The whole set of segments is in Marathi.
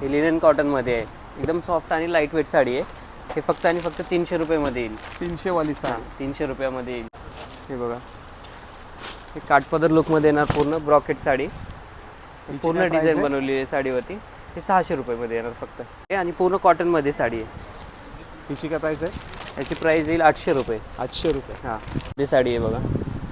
हे लिनन कॉटनमध्ये आहे. एकदम सॉफ्ट आणि लाइट वेट साडी आहे. हे फक्त आणि फक्त तीनशे रुपयेमध्ये येईल. तीनशे वाली साडी तीनशे रुपयामध्ये येईल. हे बघा. हे काठपदर लुकमध्ये येणार पूर्ण ब्रॉकेट साडी. पूर्ण डिझाईन? बनवलेली आहे? साडीवरती. हे सहाशे रुपयामध्ये येणार फक्त. हे आणि पूर्ण कॉटनमध्ये साडी आहे. हिची काय प्राइस आहे? याची प्राईस येईल आठशे रुपये. आठशे रुपये. हां ही साडी आहे बघा.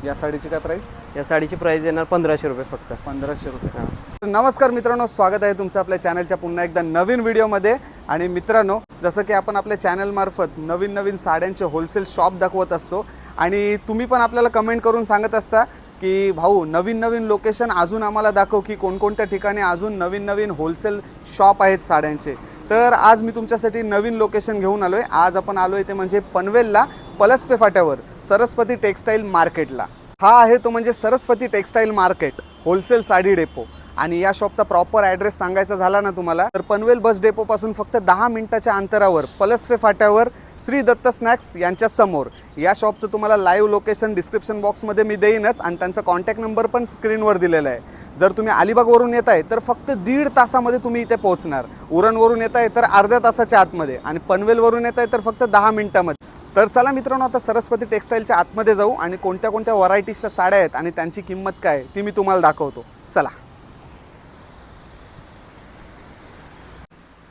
या साडीची काय प्राइस या साडीची प्राईस येणार पंधराशे रुपये फक्त. पंधराशे रुपये. हां. नमस्कार मित्रांनो स्वागत आहे तुमचं आपल्या चॅनलच्या पुन्हा एकदा नवीन व्हिडिओमध्ये आणि मित्रांनो जसं की आपण आपल्या चॅनलमार्फत नवीन नवीन साड्यांचे होलसेल शॉप दाखवत असतो. आणि तुम्ही पण आपल्याला कमेंट करून सांगत असता की भाऊ नवीन नवीन लोकेशन अजून आम्हाला दाखव की कोणकोणत्या ठिकाणी अजून नवीन नवीन होलसेल शॉप आहेत साड्यांचे. तर आज मी तुमच्यासाठी नवीन लोकेशन घेऊन आलो आहे आज आपण आलो आहे ते म्हणजे पनवेलला पलसपे फाट्यावर सरस्वती टेक्स्टाईल मार्केटला हा आहे तो म्हणजे Saraswati textile market wholesale sari depot. आणि या शॉपचा प्रॉपर ॲड्रेस सांगायचा झाला ना तुम्हाला तर पनवेल बस डेपोपासून फक्त दहा मिनिटाच्या अंतरावर पलसफे फाट्यावर श्री दत्त स्नॅक्स यांच्या समोर. या शॉपचं तुम्हाला लाईव्ह लोकेशन डिस्क्रिप्शन बॉक्समध्ये मी देईनच आणि त्यांचा कॉन्टॅक्ट नंबर पण स्क्रीनवर दिलेला आहे. जर तुम्ही अलिबागवरून येत आहे तर फक्त दीड तासामध्ये तुम्ही इथे पोहोचणार. उरणवरून येत आहे तर अर्ध्या तासाच्या आतमध्ये आणि पनवेलवरून येत आहे तर फक्त दहा मिनिटामध्ये. तर चला मित्रांनो आता सरस्वती टेक्स्टाईलच्या आतमध्ये जाऊ आणि कोणत्या कोणत्या व्हरायटीजच्या साड्या आहेत आणि त्यांची किंमत काय आहे ती मी तुम्हाला दाखवतो. चला.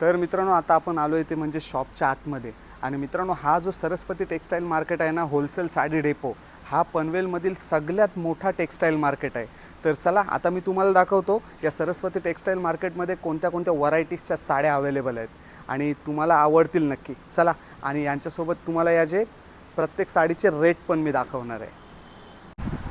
तर मित्रांनो आता आपण आलो आहे ते म्हणजे शॉपच्या आतमध्ये. आणि मित्रांनो हा जो सरस्वती टेक्स्टाईल मार्केट आहे ना होलसेल साडी डेपो हा पनवेलमधील सगळ्यात मोठा टेक्स्टाईल मार्केट आहे. तर चला आता मी तुम्हाला दाखवतो या सरस्वती टेक्स्टाईल मार्केटमध्ये कोणत्या कोणत्या व्हरायटीजच्या साड्या अवेलेबल आहेत. आणि तुम्हाला आवडतील नक्की. चला आणि यांच्यासोबत तुम्हाला या जे प्रत्येक साडीचे रेट पण मी दाखवणार आहे.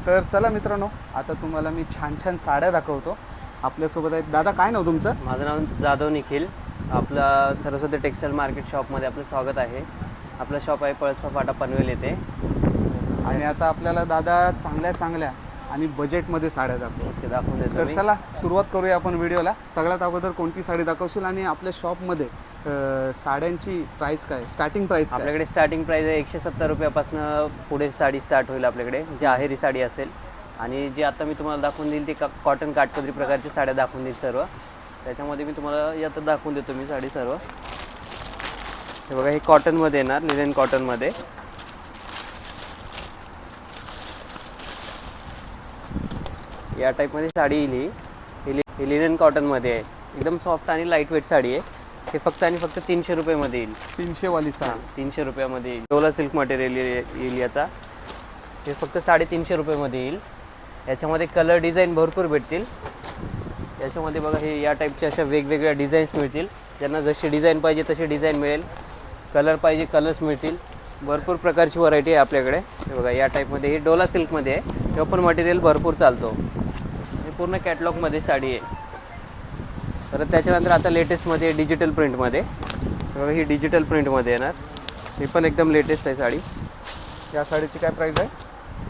तर चला मित्रांनो आता तुम्हाला मी छान छान साड्या दाखवतो. आपल्यासोबत आहेत. दादा काय नाव तुमचं? माझं नाव जाधव निखिल. आपलं सरस्वती टेक्स्टाईल मार्केट शॉपमध्ये आपलं स्वागत आहे. आपलं शॉप आहे पळसपा फाटा पनवेल येथे. आणि आता आपल्याला दादा चांगल्या चांगल्या आणि बजेटमध्ये साड्या दाखवू. ते दाखवून तर. चला सुरुवात करूया आपण व्हिडिओला. सगळ्यात अगोदर कोणती साडी दाखवशील आणि आपल्या शॉपमध्ये साड्यांची प्राइस काय? स्टार्टिंग प्राइस आपल्याकडे स्टार्टिंग प्राईस आहे एकशे सत्तर रुपयापासून पुढे साडी स्टार्ट होईल आपल्याकडे जी आहेरी साडी असेल. आणि जी आता मी तुम्हाला दाखवून देईल ती का कॉटन काटपदरी प्रकारची साड्या दाखवून देईल सर्व. त्याच्यामध्ये मी तुम्हाला यात दाखवून देतो मी साडी सर्व. हे बघा हे कॉटनमध्ये येणार लिनेन कॉटनमध्ये या टाईपमध्ये साडी येईल ही. ही ही लिनेन कॉटनमध्ये आहे. एकदम सॉफ्ट आणि लाइट वेट साडी आहे. हे फक्त आणि फक्त तीनशे रुपयेमध्ये येईल. तीनशे वाली साडी तीनशे रुपयामध्ये येईल. डोला सिल्क मटेरियल येईल याचा हे फक्त साडेतीनशे रुपयामध्ये येईल. याच्यामध्ये कलर डिझाईन भरपूर भेटतील. याच्यामध्ये बघा हे या टाईपच्या अशा वेगवेगळ्या डिझाईन्स मिळतील. ज्यांना जशी डिझाईन पाहिजे तशी डिझाईन मिळेल. कलर पाहिजे कलर्स मिळतील. भरपूर प्रकारची व्हरायटी आहे आपल्याकडे. हे बघा या टाईपमध्ये ही डोला सिल्कमध्ये आहे. तेव्हा पण मटेरियल भरपूर चालतो. हे पूर्ण कॅटलॉगमध्ये साडी आहे. परत त्याच्यानंतर आता लेटेस्टमध्ये डिजिटल प्रिंटमध्ये बघा ही डिजिटल प्रिंटमध्ये येणार. ही पण एकदम लेटेस्ट आहे साडी. या साडीची काय प्राइस आहे?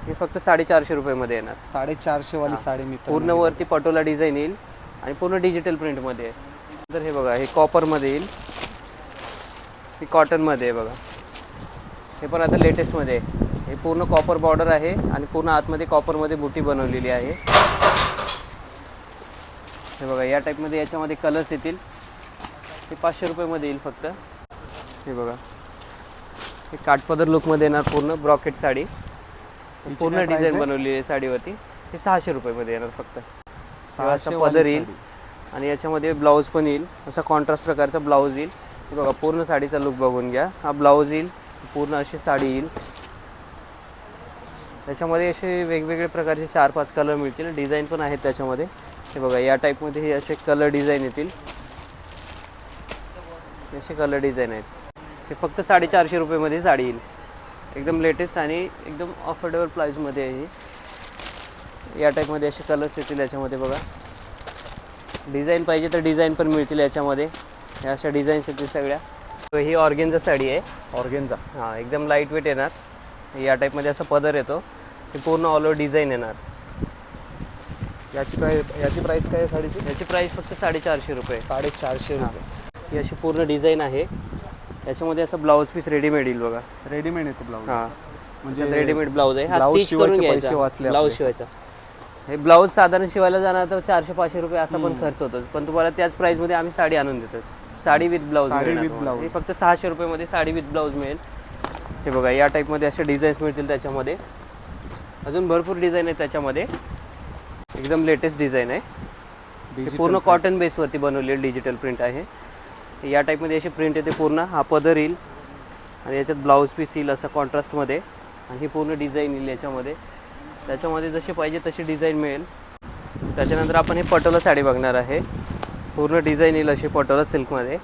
ही फक्त साडेचारशे रुपयेमध्ये येणार. साडेचारशे वाली साडी मी पूर्ण वरती पटोला डिझाईन येईल आणि पूर्ण डिजिटल प्रिंटमध्ये आहे. तर हे बघा हे कॉपरमध्ये येईल. ही कॉटनमध्ये आहे बघा. हे पण आता लेटेस्टमध्ये आहे. हे पूर्ण कॉपर बॉर्डर आहे आणि पूर्ण आतमध्ये कॉपरमध्ये बुटी बनवलेली आहे. हे बघा या टाईपमध्ये याच्यामध्ये कलर्स येतील. हे पाचशे रुपयेमध्ये येईल फक्त. हे बघा. हे काठपदर लुकमध्ये येणार पूर्ण ब्रॉकेट साडी. पूर्ण डिझाईन? बनवलेली आहे? साडीवरती. हे सहाशे रुपयेमध्ये येणार फक्त. सहाशे पदर येईल. आणि याच्यामध्ये ब्लाऊज पण येईल. असा कॉन्ट्रास्ट प्रकारचा ब्लाऊज येईल. हे बघा पूर्ण साडीचा लुक बघून घ्या. हा ब्लाऊज येईल. पूर्ण अशी साडी येईल. त्याच्यामध्ये असे वेगवेगळे प्रकारचे चार पाच कलर मिळतील. डिझाईन पण आहेत त्याच्यामध्ये. हे बघा या टाईपमध्ये हे असे कलर डिझाईन येतील. असे कलर डिझाईन आहेत. हे फक्त साडेचारशे रुपयेमध्ये साडी येईल. एकदम लेटेस्ट आणि एकदम अफोर्डेबल प्राईजमध्ये आहे ही. या टाईपमध्ये असे कलर्स येतील याच्यामध्ये बघा. डिझाईन पाहिजे तर डिझाईन पण मिळतील याच्यामध्ये. या अशा डिझाईन्स येतील सगळ्या. तर ही ऑर्गेनचा साडी आहे. ऑर्गेन्झा. हां एकदम लाइट वेट येणार. या टाईपमध्ये असं पदर येतो. हे पूर्ण ऑल ओव्हर डिझाईन येणार. याची प्राइस याची प्राइस काय आहे साडीची? याची प्राईस फक्त साडेचारशे रुपये. साडेचारशे रुपये ही अशी पूर्ण डिझाईन आहे. याच्यामध्ये असं ब्लाऊज पीस रेडीमेड येईल बघा. रेडीमेड येतो ब्लाऊज हां. म्हणजे रेडीमेड ब्लाऊज आहे. हा ब्लाऊज स्टिच करून शिवायचे पैसे घ्यायचा. वाचले ब्लाऊज. शिवायचा. हे ब्लाऊज साधारण शिवायला जाणार तर चारशे पाचशे रुपये असा पण खर्च होतो. पण तुम्हाला त्याच प्राइसमध्ये आम्ही साडी आणून देतो. साडी विथ ब्लाऊज साडी मिळणार with blouse. हे फक्त सहाशे रुपयेमध्ये साडी विथ ब्लाऊज मिळेल. हे बघा या टाईपमध्ये असे डिझाईन्स मिळतील त्याच्यामध्ये. अजून भरपूर डिझाईन आहे त्याच्यामध्ये. एकदम लेटेस्ट डिझाईन आहे. हे पूर्ण. कॉटन बेसवरती बनवलेली डिजिटल प्रिंट आहे. या टाईपमध्ये अशी प्रिंट येते पूर्ण. हा पदर येईल. आणि याच्यात ब्लाऊज पीस येईल असं कॉन्ट्रास्टमध्ये आणि ही पूर्ण डिझाईन येईल याच्यामध्ये. त्याच्यामध्ये जशी पाहिजे तशी डिझाईन मिळेल. त्याच्यानंतर आपण हे पटोला साडी बघणार आहे. पूर्ण डिझाईन येईल अशी पटोला सिल्कमध्ये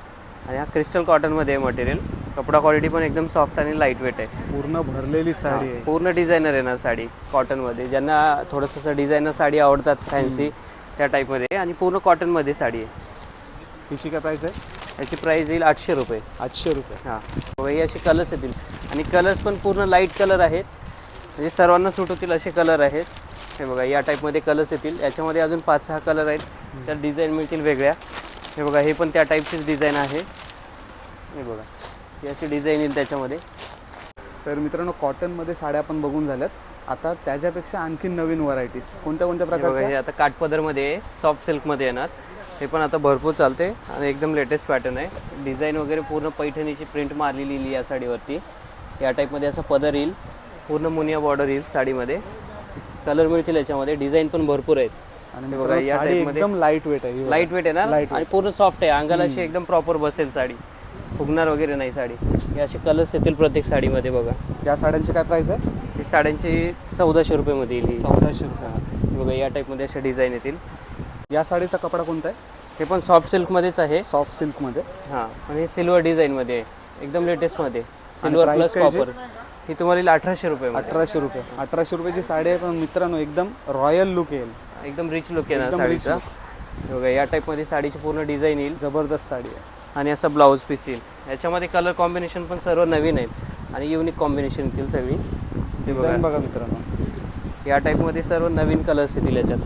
आणि हा क्रिस्टल कॉटनमध्ये आहे मटेरियल कपडा क्वालिटी पण एकदम सॉफ्ट आणि लाइट वेट आहे. पूर्ण भरलेली साडी आहे. पूर्ण डिझायनर येणार साडी कॉटनमध्ये ज्यांना थोडंसं डिझायनर साडी आवडतात फॅन्सी त्या टाईपमध्ये आणि पूर्ण कॉटनमध्ये साडी आहे. हिची काय प्राइस आहे? याची प्राईस येईल आठशे रुपये. आठशे रुपये. हां. बघा हे असे कलर्स येतील. आणि कलर्स पण पूर्ण लाइट कलर आहेत. म्हणजे सर्वांना सूट होतील असे कलर आहेत. हे बघा या टाईपमध्ये कलर्स येतील. याच्यामध्ये अजून पाच सहा कलर आहेत त्या डिझाईन मिळतील वेगळ्या. हे बघा हे पण त्या टाईपचीच डिझाईन आहे. हे बघा. ही अशी डिझाईन येईल त्याच्यामध्ये. तर मित्रांनो कॉटनमध्ये साड्या आपण बघून झाल्यात. आता त्याच्यापेक्षा आणखी नवीन व्हरायटीज कोणत्या कोणत्या बघा हे प्रकारच्या आता काठपदरमध्ये सॉफ्ट सिल्कमध्ये येणार. हे पण आता भरपूर चालते आणि एकदम लेटेस्ट पॅटर्न आहे. डिझाईन वगैरे पूर्ण पैठणीची प्रिंट मारलेली या साडीवरती. या टाईपमध्ये असं पदर येईल. पूर्ण मुनिया बॉर्डर येईल साडीमध्ये. कलर मिळतील याच्यामध्ये. डिझाईन पण भरपूर आहेत. आणि बघा, या साडी type मध्ये- एकदम लाइट वेट आहे. ही. लाइट वेट येणार Light आणि पूर्ण सॉफ्ट आहे. अंगाला अशी एकदम प्रॉपर बसेल साडी. फुगणार वगैरे नाही साडी. हे असे कलर्स येतील प्रत्येक साडीमध्ये बघा. या साड्यांची काय प्राइस आहे? ही साड्यांची चौदाशे रुपयेमध्ये येईल ही. चौदाशे रुपये. हे बघा या टाईपमध्ये असे डिझाईन येतील. या साडीचा कपडा कोणता आहे? हे पण सॉफ्ट सिल्कमध्येच आहे. सॉफ्ट सिल्कमध्ये हां आणि हे सिल्वर डिझाईनमध्ये आहे. एकदम लेटेस्टमध्ये सिल्वर price प्लस काय? कॉपर ही तुम्हाला येईल अठराशे रुपये अठराशे रुपये. अठराशे रुपयाची साडी आहे पण मित्रांनो एकदम रॉयल लुक येईल. एकदम रिच लुक येणार एकदम rich साडीचा. बघा या टाईपमध्ये साडीची पूर्ण डिझाईन येईल. जबरदस्त साडी आहे. आणि असं ब्लाऊज पीस येईल. याच्यामध्ये कलर कॉम्बिनेशन पण सर्व नवीन आहेत. आणि युनिक कॉम्बिनेशन येतील सगळी. डिझाईन बघा. मित्रांनो. या टाईपमध्ये सर्व नवीन कलर्स येतील याच्यात.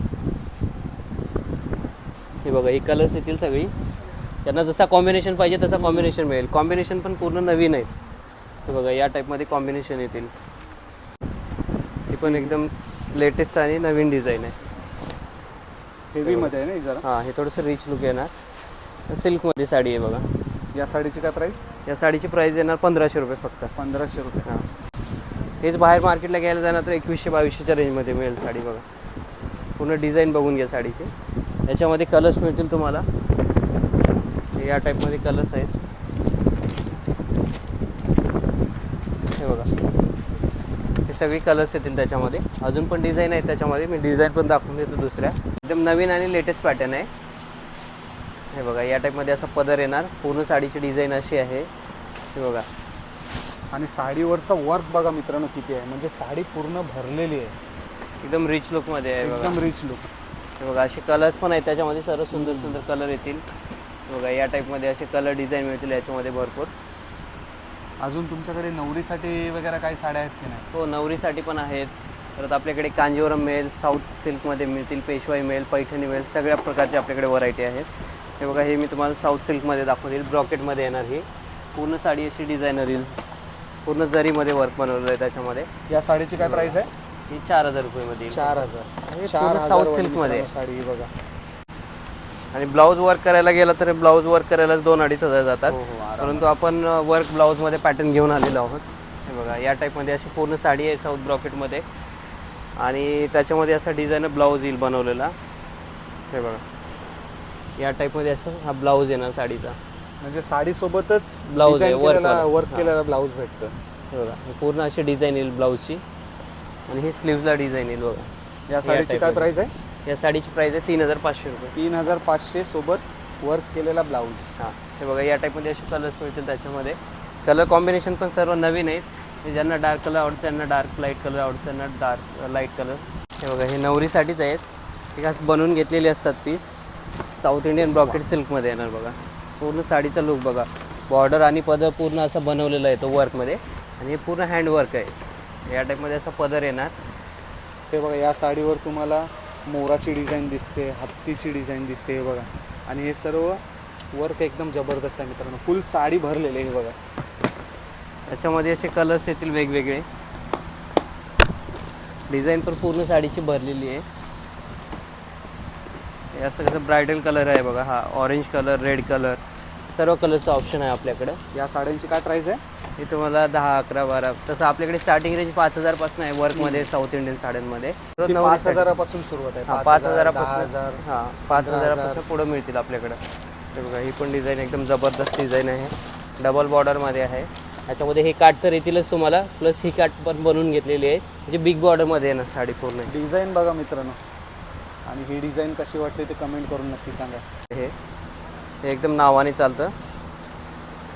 हे बघा ही कलर्स येतील सगळी. त्यांना जसा कॉम्बिनेशन पाहिजे तसा कॉम्बिनेशन मिळेल. कॉम्बिनेशन पण पूर्ण नवीन आहेत. हे बघा या टाईपमध्ये कॉम्बिनेशन येतील. ही पण एकदम लेटेस्ट आणि नवीन डिझाईन आहे. हेवीमध्ये आहे ना जरा? हां हे थोडंसं रिच लुक येणार. सिल्कमध्ये साडी आहे बघा. या साडीची काय प्राइस या साडीची प्राईस येणार पंधराशे रुपये फक्त. पंधराशे रुपये. हां. हेच बाहेर मार्केटला घ्यायला जाणार तर एकवीसशे बावीसशेच्या रेंजमध्ये मिळेल साडी बघा. पूर्ण डिझाईन बघून घ्या साडीचे. याच्यामध्ये कलर्स मिळतील तुम्हाला. या टाईपमध्ये कलर्स आहेत. हे बघा. हे सगळे कलर्स येतील त्याच्यामध्ये. अजून पण डिझाईन आहेत त्याच्यामध्ये. मी डिझाईन पण दाखवून देतो दुसऱ्या. एकदम नवीन आणि लेटेस्ट पॅटर्न आहे. हे बघा या टाईपमध्ये असा पदर येणार. पूर्ण साडीची डिझाईन अशी आहे. हे बघा. आणि साडीवरचा वर्क बघा मित्रांनो किती आहे. म्हणजे साडी पूर्ण भरलेली आहे. एकदम रिच लुकमध्ये आहे बघा. एकदम रिच लुक हे बघा असे कलर्स पण आहेत. त्याच्यामध्ये सर्व सुंदर सुंदर कलर येतील. बघा या टाईपमध्ये असे कलर डिझाईन मिळतील याच्यामध्ये भरपूर. अजून तुमच्याकडे नवरीसाठी वगैरे काही साड्या आहेत की नाही? हो नवरीसाठी पण आहेत. परत आपल्याकडे कांजीवरम मिळेल साऊथ सिल्कमध्ये मिळतील पेशवाई मिळेल पैठणी मिळेल सगळ्या प्रकारचे आपल्याकडे व्हरायटी आहेत. हे बघा हे मी तुम्हाला साऊथ सिल्कमध्ये दाखवून देईल ब्रॉकेटमध्ये येणार ही. पूर्ण साडी अशी डिझायनर येईल. पूर्ण जरीमध्ये वर्क बनवलेलं आहे त्याच्यामध्ये. या साडीची काय प्राइस आहे? ही चार हजार रुपयेमध्ये येईल. चार हजार. हे चार पूर्ण साऊथ सिल्कमध्ये साडी ही बघा. आणि ब्लाऊज वर्क करायला गेला तर ब्लाऊज वर्क करायला दोन अडीच हजार जातात. हो, हो, आरामात. परंतु आपण वर्क ब्लाऊजमध्ये पॅटर्न घेऊन आलेलो आहोत. हे बघा या टाईपमध्ये अशी पूर्ण साडी आहे साऊथ ब्रॉकेटमध्ये आणि त्याच्यामध्ये असा डिझाईन ब्लाऊज येईल बनवलेला. हे बघा. या टाईपमध्ये असं हा ब्लाऊज येणार साडीचा. म्हणजे साडीसोबतच Blouse आहे, work वाला. वर्क. केलेला ब्लाऊज भेटतं. बघा हे पूर्ण अशी डिझाईन येईल ब्लाऊजची आणि ही स्लीव्जला डिझाईन येईल बघा. या साडीची type काय मध्ये. प्राइस आहे? या साडीची प्राईस आहे तीन हजार पाचशे रुपये. तीन हजार पाचशे सोबत वर्क केलेला ब्लाऊज हां. हे बघा या टाईपमध्ये असे कलर्स मिळतील त्याच्यामध्ये. कलर कॉम्बिनेशन पण सर्व नवीन आहेत. हे ज्यांना डार्क कलर आवडतं त्यांना डार्क लाइट कलर आवडतं त्यांना डार्क लाइट कलर हे बघा हे नवरीसाठीच आहेत. हे खास बनवून घेतलेले असतात पीस साऊथ इंडियन ब्रॉकेट सिल्कमध्ये येणार बघा. पूर्ण साडीचा लुक बघा. बॉर्डर आणि पदर पूर्ण असं बनवलेला आहे तो वर्कमध्ये. आणि हे पूर्ण हँडवर्क आहे. या टाईपमध्ये असं पदर येणार. ते बघा या साडीवर तुम्हाला मोराची डिझाईन दिसते हत्तीची डिझाईन दिसते हे बघा. आणि हे सर्व वर्क एकदम जबरदस्त आहे मित्रांनो. फुल साडी भरलेली आहे हे बघा. त्याच्यामध्ये असे कलर्स येतील वेगवेगळे. डिझाईन पण पूर्ण साडीची भरलेली आहे. हे असं कसं ब्रायडल कलर आहे बघा हा ऑरेंज कलर रेड कलर सर्व कलरचं ऑप्शन आहे आपल्याकडं. या साड्यांची काय प्राइस आहे? हे तुम्हाला दहा अकरा बारा तसं आपल्याकडे स्टार्टिंग रेंज पाच हजारपासून आहे वर्कमध्ये साऊथ इंडियन साड्यांमध्ये. जी पाच हजारापासून सुरुवात आहे. हा, पाच दहा हजारापासून हजार हां पाच पंधरा हजारापासून पुढं मिळतील आपल्याकडं. हे बघा ही पण डिझाईन एकदम जबरदस्त डिझाईन आहे. डबल बॉर्डरमध्ये आहे. याच्यामध्ये हे काठ तर येतीलच तुम्हाला प्लस ही काठ पण बनवून घेतलेली आहे. म्हणजे बिग बॉर्डरमध्ये आहे ना साडी पूर्ण. डिझाईन बघा मित्रांनो. आणि ही डिझाईन कशी वाटते ते कमेंट करून नक्की सांगा. हे हे एकदम नावाने चालतं.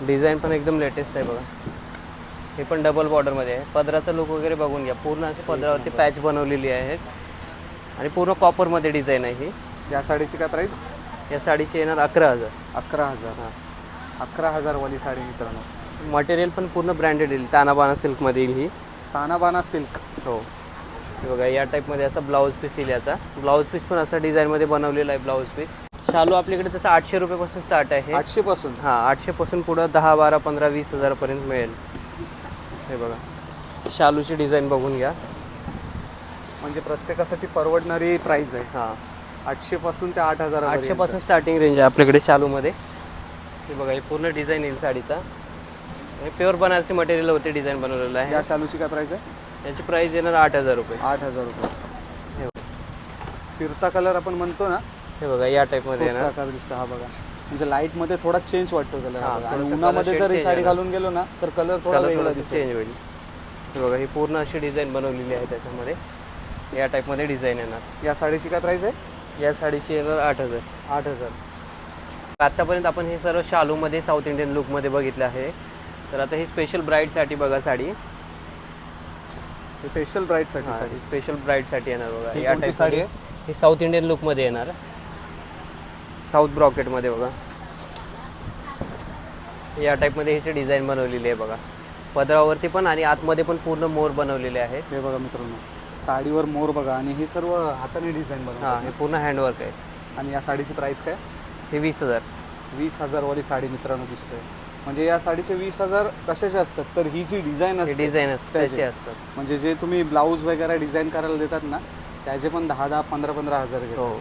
डिझाईन पण एकदम लेटेस्ट आहे बघा. हे पण डबल बॉर्डरमध्ये आहे. पदराचा लुक वगैरे बघून घ्या. पूर्ण असं पदरावरती पॅच बनवलेली आहे. आणि पूर्ण कॉपरमध्ये डिझाईन आहे ही. या साडीची काय प्राइस या साडीची येणार अकरा हजार. अकरा हजार. हां. अकरा हजारवाली साडी मित्रांनो. मटेरियल पण पूर्ण ब्रँडेड येईल. तानाबाना सिल्कमध्ये येईल ही. तानाबाना सिल्क हे. बघा या टाईपमध्ये असा ब्लाऊज पीस येईल याचा. ब्लाऊज पीस पण असा डिझाईनमध्ये बनवलेला आहे ब्लाऊज पीस शालू आपल्याकडे तसं आठशे रुपयेपासून स्टार्ट आहे. आठशे पासून हां आठशेपासून पुढं दहा बारा पंधरा वीस हजारापर्यंत मिळेल. हे बघा शालूची डिझाईन बघून घ्या. म्हणजे प्रत्येकासाठी परवडणारी प्राइस आहे. हां. आठशे पासून ते आठ हजार आठशेपासून स्टार्टिंग रेंज आहे आपल्याकडे शालूमध्ये. हे बघा हे पूर्ण डिझाईन येईल साडीचा. हे प्युअर बनारसी मटेरियल होते डिझाईन बनवलेलं आहे. या शालूची काय प्राइस आहे? याची प्राईस येणार आठ हजार रुपये. आठ हजार रुपये. हे फिरता कलर आपण म्हणतो ना हे बघा या टाईपमध्ये तोच येणार. प्रकार दिसतो हा बघा. म्हणजे लाइटमध्ये थोडा चेंज वाटतो कलर हा, आणि थोडासा उन्हामध्ये color जर ही shade साडी change घालून गेलो ना तर कलर थोडा कलर वेगळा थोडंसं दिसतो. चेंज होईल. हे बघा ही पूर्ण अशी डिझाईन बनवलेली आहे त्याच्यामध्ये. या टाईपमध्ये डिझाईन येणार. या साडीची काय प्राइस आहे? या साडीची येणार आठ हजार. आठ हजार. आत्तापर्यंत आपण हे सर्व शालूमध्ये साऊथ इंडियन लुकमध्ये बघितलं आहे. तर आता ही स्पेशल ब्राईडसाठी बघा साडी. स्पेशल ब्राईटसाठी हा, साडी. ही स्पेशल ब्राईडसाठी येणार बघा. ही या कोणती साडी टाईप ही साऊथ इंडियन लुकमध्ये येणार. साऊथ ब्रॉकेटमध्ये बघा. या टाईपमध्ये ह्याची डिझाईन बनवलेली आहे बघा. पदरावरती पण आणि आतमध्ये पण पूर्ण मोर बनवलेले आहेत हे बघा मित्रांनो साडीवर मोर बघा आणि हे सर्व हाताने डिझाईन हां बनवतात हे पूर्ण हँडवर्क आहे. आणि या साडीची प्राइस काय? हे वीस हजार. वीस हजारवाली साडी मित्रांनो दिसतोय म्हणजे या साडीचे वीस हजार कशाचे असतात? तर ही जी डिझाईन हे असते डिझाईन असतात त्याचे. असतात. म्हणजे जे तुम्ही ब्लाऊज वगैरे डिझाईन करायला देतात ना त्याचे पण दहा दहा पंधरा पंधरा हजार घेतात. हो.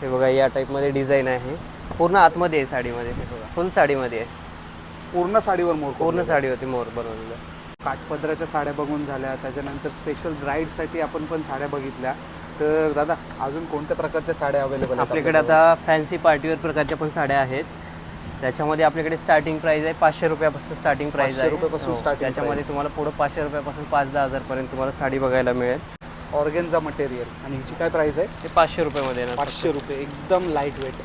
हे बघा या टाईपमध्ये डिझाईन आहे. पूर्ण आतमध्ये आहे साडीमध्ये हे बघा. फुल साडीमध्ये आहे. पूर्ण साडीवर मोर पूर्ण साडीवरती मोर बनवलेलं काठपदराच्या साड्या बघून झाल्या त्याच्यानंतर स्पेशल ब्राईडसाठी आपण पण साड्या बघितल्या. तर दादा अजून कोणत्या प्रकारच्या साड्या अवेलेबल आपल्याकडे आता फॅन्सी पार्टीवेअर प्रकारच्या पण साड्या आहेत. त्याच्यामध्ये आपल्याकडे स्टार्टिंग प्राइस आहे पाचशे रुपयापासून स्टार्टिंग प्राइस 500 आहे. रुपयापासून हो, त्याच्यामध्ये. तुम्हाला पुढं पाचशे रुपयापासून पाच दहा हजारपर्यंत तुम्हाला साडी बघायला मिळेल. ऑर्गेनचा मटेरियल. आणि हिची काय प्राइस आहे? ते पाचशे रुपयामध्ये येणार पाचशे रुपये एकदम लाइट वेट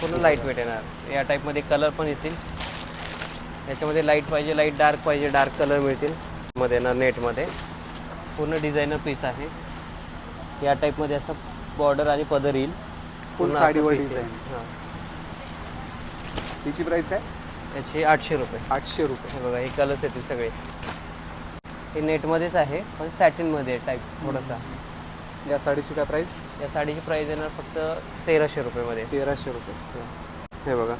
पूर्ण लाइट वेट येणार. या टाईपमध्ये कलर पण येतील. याच्यामध्ये लाइट पाहिजे लाइट डार्क पाहिजे डार्क कलर मिळतील. मध्ये येणार नेटमध्ये पूर्ण डिझायनर पीस आहे. या टाईपमध्ये असं बॉर्डर आणि पदर येईल. पूर्ण साडीवर. येईल. हां. हिची प्राइस काय? याची आठशे रुपये. आठशे रुपये. हे बघा हे कलर्स येतील सगळे. हे नेटमध्येच आहे पण सॅटिनमध्ये टाईप थोडासा. या साडीची काय प्राइस या साडीची प्राईस येणार फक्त तेराशे रुपयेमध्ये तेराशे रुपये. हे बघा.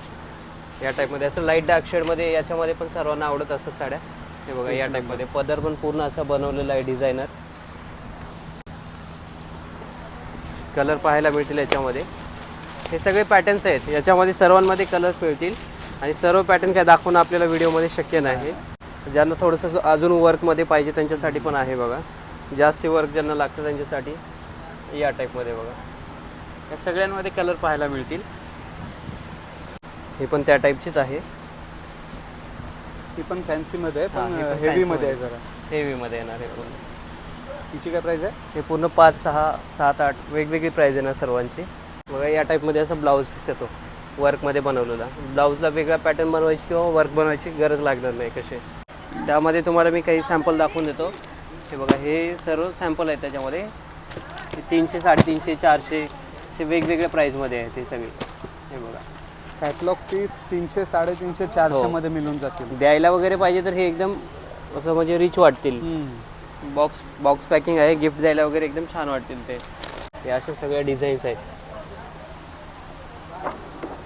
या टाईपमध्ये असं लाइट डार्क शेडमध्ये याच्यामध्ये पण सर्वांना आवडत असतात साड्या. हे बघा या टाईपमध्ये पदर पण पूर्ण असा बनवलेला आहे डिझायनर कलर पाहायला मिळतील याच्यामध्ये. हे सगळे पॅटर्न्स आहेत. याच्यामध्ये सर्वांमध्ये कलर्स मिळतील. आणि सर्व पॅटर्न काय दाखवणं आपल्याला व्हिडिओमध्ये शक्य नाही. ज्यांना थोडंसं अजून वर्कमध्ये पाहिजे त्यांच्यासाठी पण आहे बघा. जास्ती वर्क ज्यांना लागतं त्यांच्यासाठी या टाईपमध्ये बघा. या सगळ्यांमध्ये कलर पाहायला मिळतील. ही पण त्या टाईपचीच आहे. ती पण फॅन्सी मध्ये आहे, पण ही पण हेवी fancy मध्ये आहे. जरा. हेवीमध्ये येणार हे पूर्ण हिची काय प्राइस आहे? हे पूर्ण पाच सहा सात आठ वेगवेगळी प्राईज येणार सर्वांची. बघा या टाईपमध्ये असं ब्लाऊज पीस येतो वर्कमध्ये बनवलेला. ब्लाऊजला वेगळा पॅटर्न बनवायची किंवा वर्क बनवायची गरज लागणार नाही कसे त्यामध्ये तुम्हाला मी काही सॅम्पल दाखवून देतो. हे बघा हे सर्व सॅम्पल आहेत त्याच्यामध्ये. तीनशे साडेतीनशे चारशे असे वेगवेगळ्या प्राईजमध्ये आहेत हे सगळे. हे बघा. कॅटलॉग पीस तीनशे साडेतीनशे चारशे हो. मिळून जातील. द्यायला वगैरे पाहिजे तर हे एकदम असं म्हणजे रिच वाटतील. बॉक्स बॉक्स पॅकिंग आहे. गिफ्ट द्यायला वगैरे एकदम छान वाटतील ते. हे अशा सगळ्या डिझाईन्स आहेत.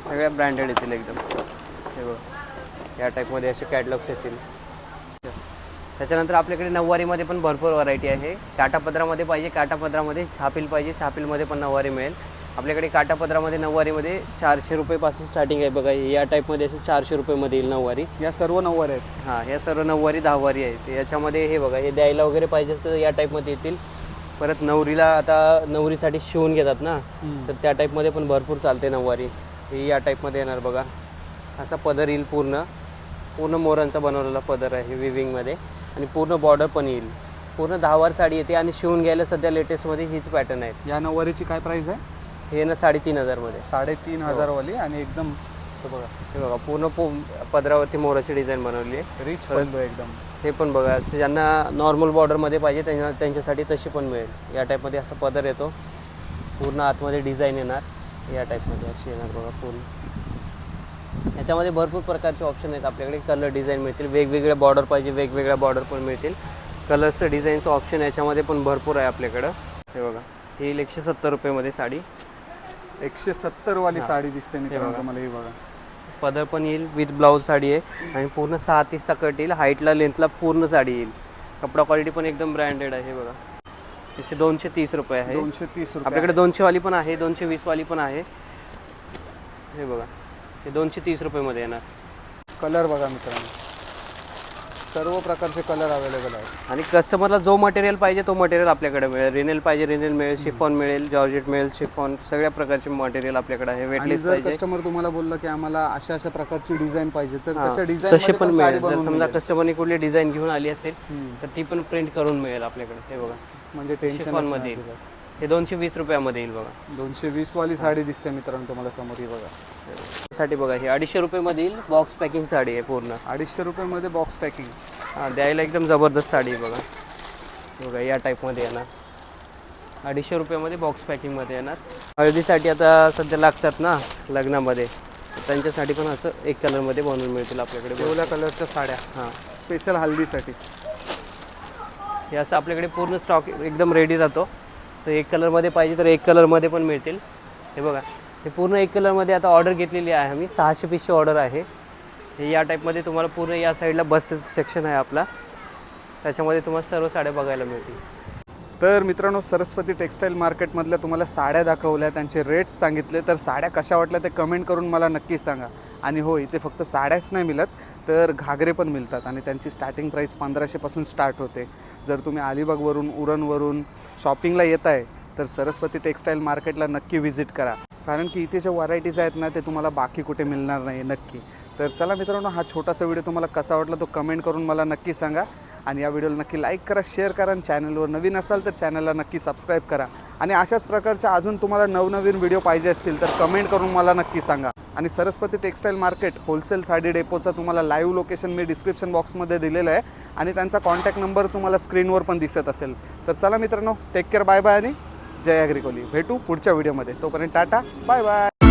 सगळ्या ब्रँडेड येतील एकदम. हे बघ. या टाईपमध्ये असे कॅटलॉग्स येतील. त्याच्यानंतर आपल्याकडे नऊवारीमध्ये पण भरपूर व्हरायटी आहे. काटापदरामध्ये पाहिजे काटापदरामध्ये छापील पाहिजे छापीलमध्ये पण नऊवारी मिळेल. आपल्याकडे काटापदरामध्ये नऊवारीमध्ये चारशे रुपयेपासून स्टार्टिंग आहे बघा. या टाईपमध्ये असं चारशे रुपयेमध्ये येईल नऊवारी. या सर्व नऊवार आहेत. हां या सर्व नऊवारी दहावारी आहेत. याच्यामध्ये हे बघा हे द्यायला वगैरे पाहिजे असतं तर या टाईपमध्ये येतील. परत नवरीला आता नवरीसाठी शिवून घेतात ना? तर त्या टाईपमध्ये पण भरपूर चालते नऊवारी. ही या टाईपमध्ये येणार बघा. असा पदर येईल पूर्ण. पूर्ण मोरांचा बनवलेला पदर आहे विविंगमध्ये आणि पूर्ण बॉर्डर पण येईल. पूर्ण दहावार साडी येते आणि शिवून घ्यायला सध्या लेटेस्टमध्ये हीच पॅटर्न आहे. या नऊवारीची काय प्राइस आहे? हे ना साडेतीन हजारमध्ये साडेतीन हजारवाली आणि एकदम तो बघा हे बघा पूर्ण पो पदरावरती मोराची डिझाईन बनवली आहे. रिच एकदम. हे पण बघा असं ज्यांना नॉर्मल बॉर्डरमध्ये पाहिजे त्यांना त्यांच्यासाठी तशी पण मिळेल. या टाईपमध्ये असा पदर येतो. पूर्ण आतमध्ये डिझाईन येणार. या टाईपमध्ये अशी येणार बघा पूर्ण याच्यामध्ये भरपूर प्रकारचे ऑप्शन आहेत आपल्याकडे. कलर डिझाईन मिळतील. वेगवेगळ्या बॉर्डर पाहिजे वेगवेगळ्या बॉर्डर पण मिळतील. कलर्सचं डिझाईनचं ऑप्शन याच्यामध्ये पण भरपूर आहे आपल्याकडं. हे बघा. ही एकशे सत्तर रुपयेमध्ये साडी. एकशे सत्तर वाली साडी दिसते बघा. तुम्हाला ही बघा. पदर पण येईल विथ ब्लाऊज साडी आहे. आणि पूर्ण सहा तीस सकट येईल. हाईटला लेंथला पूर्ण साडी येईल. कपडा क्वालिटी पण एकदम ब्रँडेड आहे हे बघा. त्याचे दोनशे तीस रुपये आहे. दोनशे तीस रुपये आपल्याकडे दोनशे वाली पण आहे दोनशे वीस वाली पण आहे. हे बघा हे दोनशे तीस रुपयेमध्ये येणार. कलर बघा मित्रांनो. सर्व प्रकारचे कलर अवेलेबल आहेत. आणि कस्टमरला जो मटेरियल पाहिजे तो मटेरियल आपल्याकडे मिळेल. रिनेल पाहिजे रिनेल मिळेल शिफॉन मिळेल जॉर्जेट मिळेल शिफॉन सगळ्या प्रकारचे मटेरियल आपल्याकडे आहे. वेटलेस जर पाहिजे. कस्टमर तुम्हाला बोललं की आम्हाला अशा अशा प्रकारची डिझाईन पाहिजे तर तशा डिझाईन तसे पण मिळेल. जर समजा कस्टमरने कुठली डिझाईन घेऊन आली असेल तर ती पण प्रिंट करून मिळेल आपल्याकडे. हे बघा. म्हणजे टेन्शन येईल. हे दोनशे वीस रुपयामध्ये येईल बघा. दोनशे वीस वाली साडी दिसते मित्रांनो तुम्हाला समोर ही बघा. साठी बघा हे अडीचशे रुपयेमध्ये येईल. बॉक्स पॅकिंग साडी आहे पूर्ण. अडीचशे रुपयामध्ये बॉक्स पॅकिंग हां द्यायला एकदम जबरदस्त साडी आहे बघा. बघा या टाईपमध्ये येणार. अडीचशे रुपयामध्ये बॉक्स पॅकिंगमध्ये येणार. हळदीसाठी आता सध्या लागतात ना लग्नामध्ये. त्यांच्यासाठी पण असं एक कलरमध्ये बनवून मिळतील आपल्याकडे. पिवळ्या कलरच्या साड्या. हां. स्पेशल हल्दीसाठी हे असं आपल्याकडे पूर्ण स्टॉक एकदम रेडी राहतो. सो एक कलरमध्ये पाहिजे तर एक कलरमध्ये पण मिळतील. हे बघा हे पूर्ण एक कलरमध्ये आता ऑर्डर घेतलेली आहे आम्ही. सहाशे पीसची ऑर्डर आहे. हे या टाईपमध्ये तुम्हाला पूर्ण या साईडला बसचं सेक्शन आहे आपला. त्याच्यामध्ये तुम्हाला सर्व साड्या बघायला मिळतील. तर मित्रांनो सरस्वती टेक्स्टाईल मार्केटमधल्या तुम्हाला साड्या दाखवल्या त्यांचे रेट्स सांगितले. तर साड्या कशा वाटल्या ते कमेंट करून मला नक्की सांगा. आणि हो इथे फक्त साड्याच नाही मिळत. तर घागरे पण मिळतात आणि त्यांची स्टार्टिंग प्राईस पंधराशेपासून स्टार्ट होते. जर तुम्ही अलिबागवरून उरणवरून शॉपिंगला येत आहे तर सरस्वती टेक्स्टाईल मार्केटला नक्की व्हिजिट करा. कारण की इथे ज्या व्हरायटीज आहेत ना ते तुम्हाला बाकी कुठे मिळणार नाही नक्की. तर चला मित्रांनो हा छोटासा व्हिडिओ तुम्हाला कसा वाटला तो कमेंट करून मला नक्की सांगा. आणि या व्हिडिओला नक्की लाईक करा शेअर करा आणि चॅनलवर नवीन असाल तर चॅनलला नक्की सबस्क्राईब करा. आणि अशाच प्रकारच्या अजून तुम्हाला नवनवीन व्हिडिओ पाहिजे असतील तर कमेंट करून मला नक्की सांगा. आणि Saraswati textile market wholesale sari डेपोचं तुम्हाला लाईव्ह लोकेशन मी डिस्क्रिप्शन बॉक्समध्ये दिलेलं आहे. आणि त्यांचा कॉन्टॅक्ट नंबर तुम्हाला स्क्रीनवर पण दिसत असेल. तर चला मित्रांनो टेक केअर बाय बाय आणि जय अग्रिकोली भेटू पुढच्या व्हिडिओमध्ये तोपर्यंत टाटा बाय बाय